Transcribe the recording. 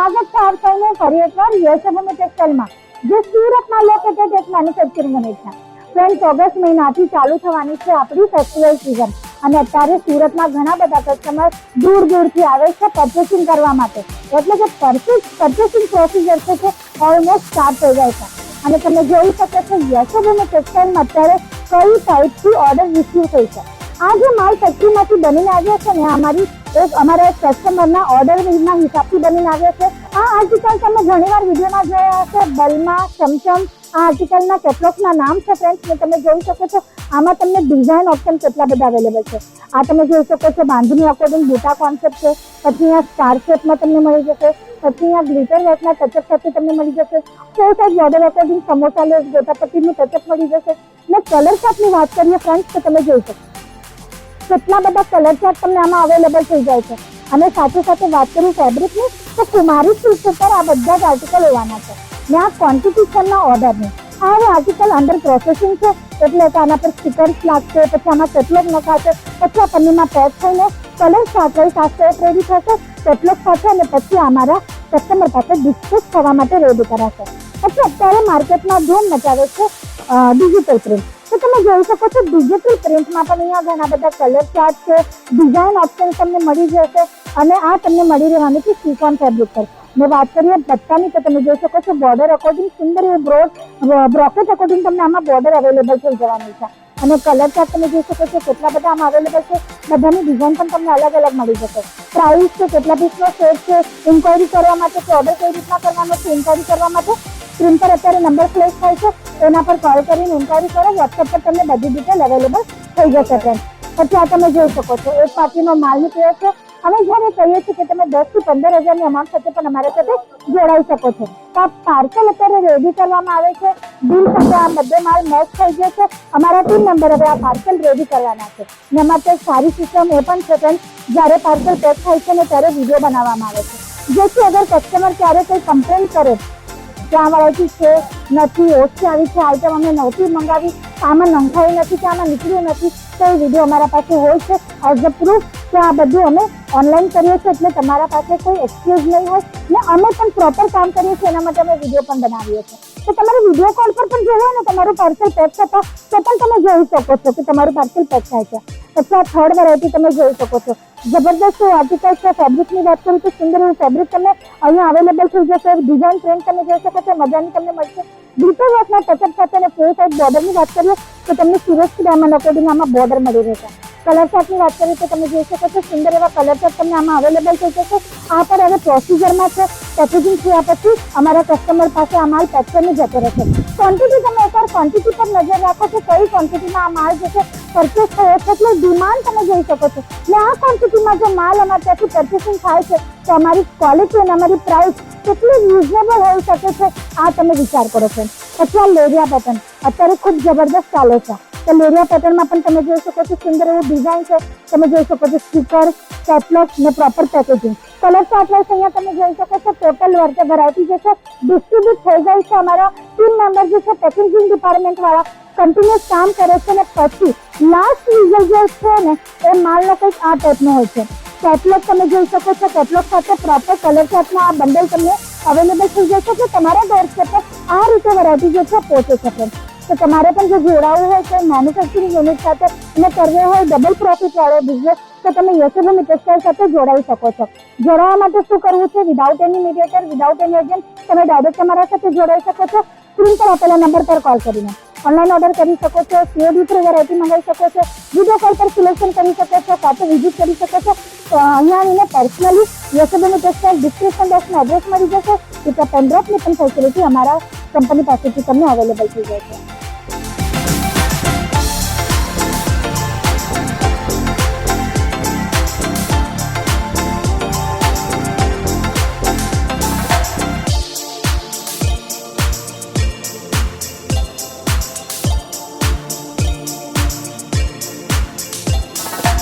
સ્વાગત છે આપ સૌનું ફરી એકવાર યશભૂમિ ટેક્સટાઇલમાં, જે સુરતમાં લોકેટેડ એક મેન્યુફેક્ચરિંગ યુનિટ છે. ફ્રેન્ડ્સ, ઓગસ્ટ મહિનાથી ચાલુ થવાની છે આપણી ફેસ્ટિવલ સિઝન અને અત્યારે સુરતમાં ઘણા બધા કસ્ટમર દૂર દૂરથી આવે છે પરચેસિંગ કરવા માટે. એટલે કે પર્ચેસિંગ પ્રોસિજર છે તે ઓલમોસ્ટ સ્ટાર્ટ થઈ જાય છે. અને તમે જોઈ શકો છો યશોભૂમિ ટેક્સટાઇલમાં અત્યારે કઈ ટાઈપથી ઓર્ડર રિસીવ થઈ છે. આ જે માલ ફેક્ટરીમાંથી બનીને આવ્યો છે ને અમારી એક અમારા એક કસ્ટમરના ઓર્ડરના હિસાબથી બનીને આવ્યો છે આ આર્ટિકલ તમે ઘણીવાર વિડીયોમાં જોયા હશે બલમા ચમચમ આ આર્ટિકલના કેટલોગના નામ છે ફ્રેન્ડ્સ ને તમે જોઈ શકો છો આમાં તમને ડિઝાઇન ઓપ્શન કેટલા બધા અવેલેબલ છે આ તમે જોઈ શકો છો બાંધણી અકોર્ડિંગ બુટા કોન્સેપ્ટ છે પછી અહીંયા સ્ટાર શેપમાં તમને મળી જશે પછી અહીંયા ગ્લિટર વર્કના ટચઅપ સાથે તમને મળી જશે four size border according samosa lace ગોટાપટ્ટીનું touch up મળી જશે ને કલર ચાર્ટની વાત કરીએ ફ્રેન્ડ્સ તો તમે જોઈ શકો કેટલા બધા કલર ચાર્ટ તમને આમાં અવેલેબલ થઈ જાય છે. અને સાથે સાથે વાત કરું ફેબ્રિકની તો કુમારી સિલ્ક ઉપર આ બધા જ આર્ટિકલ હોવાના છે. ને આ એમના ઓર્ડરની આ હવે આર્ટિકલ અંડર પ્રોસેસિંગ છે, એટલે કે આના પર સ્ટીકર્સ લાગશે, પછી આમાં કેટલોગ નખાશે, પછી આ પન્નીમાં પેક થઈને કલર સાથે સાથે રેડી થશે કેટલોગ થશે અને પછી અમારા કસ્ટમર પાસે ડિસ્કસ થવા માટે રેડી કરાશે. પછી અત્યારે માર્કેટમાં ધૂમ મચાવે છે ડિજિટલ પ્રિન્ટ તમે જોઈ શકો છો ડિજિટલ પ્રિન્ટમાં પણ અહીંયા ઘણા બધા કલર ચાર્ટ છે ડિઝાઇન ઓપ્શન તમને મળી જશે અને આ તમને મળી રહેવાની છે સિફોન ફેબ્રિક પર. ને વાત કરીએ પટ્ટાની તો તમે જોઈ શકો છો બોર્ડર અકોર્ડિંગ સુંદર એવું બ્રોડ બ્રોકેટ અકોર્ડિંગ તમને આમાં બોર્ડર અવેલેબલ થઈ જવાની છે. અને કલર ચાર્ટ તમે જોઈ શકો છો કેટલા બધા આમાં અવેલેબલ છે, બધાની ડિઝાઇન પણ તમને અલગ અલગ મળી જશે. પ્રાઇસ છે, કેટલા પીસનો સેટ છે ઇન્ક્વાયરી કરવા માટે કે ઓર્ડર કઈ રીતના કરવાનો છે ઇન્ક્વાયરી કરવા માટે સ્ક્રીન પર અત્યારે નંબર ફ્લેશ થાય છે. એના પર કોલ કરીને ઇન્ક્વાયરી કરો. વોટ્સએપ પર તમને બધી ડિટેલ અવેલેબલ થઈ જશે ફ્રેન્ડ પછી આ તમે જોઈ શકો છો. એક પાર્ટીનો માલ નીકળ્યો છે. અમે જ્યારે કહીએ છીએ કે તમે દસથી પંદર હજારની અમાઉન્ટ સાથે પણ અમારા સાથે જોડાઈ શકો છો. તો આ પાર્સલ અત્યારે રેડી કરવામાં આવે છે. બિલ સાથે આ બધો માલ મેચ થઈ ગયો છે. અમારા ટીમ નંબર હવે આ પાર્સલ રેડી કરવાના છે. ને એમાં ત્યાં સારી સિસ્ટમ એ પણ છે ફ્રેન્ડ જ્યારે પાર્સલ પેક થાય છે ને ત્યારે વીડિયો બનાવવામાં આવે છે. જેથી અગર કસ્ટમર ક્યારે કંઈ કમ્પ્લેન કરે કે આ છે, નથી, ઓછી આવી છે આઈટમ અમે નહોતી મંગાવી, આમાં નંખાયું નથી કે આમાં નીકળ્યું નથી, તો એ વીડિયો અમારા પાસે હોય છે એઝ અ પ્રૂફ કે આ બધું અમે ઓનલાઈન કરીએ છીએ, એટલે તમારા પાસે કોઈ એક્સક્યુઝ નહીં હોય, ને અમે પણ પ્રોપર કામ કરીએ છીએ, એના માટે અમે વીડિયો પણ બનાવીએ છીએ. તો તમારે વીડિયો કોલ પર પણ જોવું ને, તમારું પાર્સલ પેક થતા તો પણ તમે જોઈ શકો છો કે તમારું પાર્સલ પેક થાય છે. પછી આ થર્ડ વેરાયટી તમે જોઈ શકો છો. જબરદસ્ત આર્ટિકલ છે? ફેબ્રિકની વાત કરું તો સુંદર એવું ફેબ્રિક તમને અહીંયા અવેલેબલ થઈ જશે ડિઝાઇન ટ્રેન્ડ તમે જોઈ શકો છો, મજાની તમને મળશે. બ્યુટી વર્કના ટચઅપ સાથે અને ફોર સાઇડ બોર્ડરની વાત કરીએ, તો તમને સુરત ડાયમંડ અકોર્ડિંગ આમાં બોર્ડર મળી રહેશે. કલર ચાર્ટની વાત કરીએ તો તમે જોઈ શકો છો, સુંદર એવા કલર ચાર્ટ તમને આમાં અવેલેબલ થઈ જશે. આ પર હવે પ્રોસિજરમાં છે. પેકેજિંગ થયા પછી અમારા કસ્ટમર પાસે આ માલ પેક કરીને જતો રહેશે ક્વોન્ટિટી તમે એકવાર ક્વોન્ટિટી પર નજર રાખો છો, કઈ ક્વોન્ટિટીમાં આ માલ જે છે પરચેસ થયો છે, એટલે ડિમાન્ડ તમે જોઈ શકો છો. ને આ ક્વોન્ટિટીમાં જો માલ અમારે ત્યાંથી પરચેસિંગ થાય છે, તો અમારી ક્વોલિટી અને અમારી પ્રાઇસ કેટલી રિઝનેબલ હોઈ શકે છે, આ તમે વિચાર કરો છો. પછી આ લેરિયા પેટર્ન અત્યારે ખૂબ જબરદસ્ત ચાલે છે. તો લેરિયા પેટર્નમાં પણ તમે જોઈ શકો છો, સુંદર એવું ડિઝાઇન છે. તમે જોઈ શકો છો સ્ટીકર કેટલોગ ને proper packaging colour chart wise અહીંયા તમે જોઈ શકો છો ટોટલ વર્ક વેરાયટી જે છે ડિસ્ટ્રીબ્યુટ થઈ ગઈ છે અમારા ટીમ મેમ્બર જે છે પેકેજિંગ ડિપાર્ટમેન્ટ વાળા કન્ટિન્યુઅસ કામ કરે છે ને પછી લાસ્ટ રિઝલ્ટ જે છે ને એ માલનો કંઈક આ ટાઈપનો હોય છે કેટલોગ તમે જોઈ શકો છો કેટલોગ સાથે પ્રોપર કલર ચાર્ટનો આ બંડલ તમને અવેલેબલ થઈ જશે કે તમારા ડોર પર આ રીતે વેરાયટી જે છે પહોંચે છે તો તમારે પણ જો જોડાવવું હોય કે મેન્યુફેક્ચરિંગ યુનિટ સાથે અને કરવો હોય ડબલ પ્રોફિટ વાળો બિઝનેસ તો તમે યશોભૂમિ ટેક્સટાઇલ સાથે જોડાઈ શકો છો. જોડાવા માટે શું કરવું છે? Without any mediator without any agent તમે ડાયરેક્ટ અમારા સાથે જોડાઈ શકો છો. સ્ક્રીન પર આપેલા નંબર પર કોલ કરીને. ઓનલાઈન ઓર્ડર કરી શકો છો. સીઓડી થ્રુ વેરાયટી મંગાવી શકો છો. વીડિયો કોલ પર સિલેક્શન કરી શકો છો. સાથે વિઝિટ કરી શકો છો. તો અહીંયા આવીને પર્સનલી યશોભૂમિ ટેક્સટાઇલ ડિસ્ક્રિપ્શન બોક્સમાં એડ્રેસ મળી જશે. ત્યાં પેનડ્રોપની પણ ફેસિલિટી અમારા કંપની પાસેથી તમને અવેલેબલ થઈ છે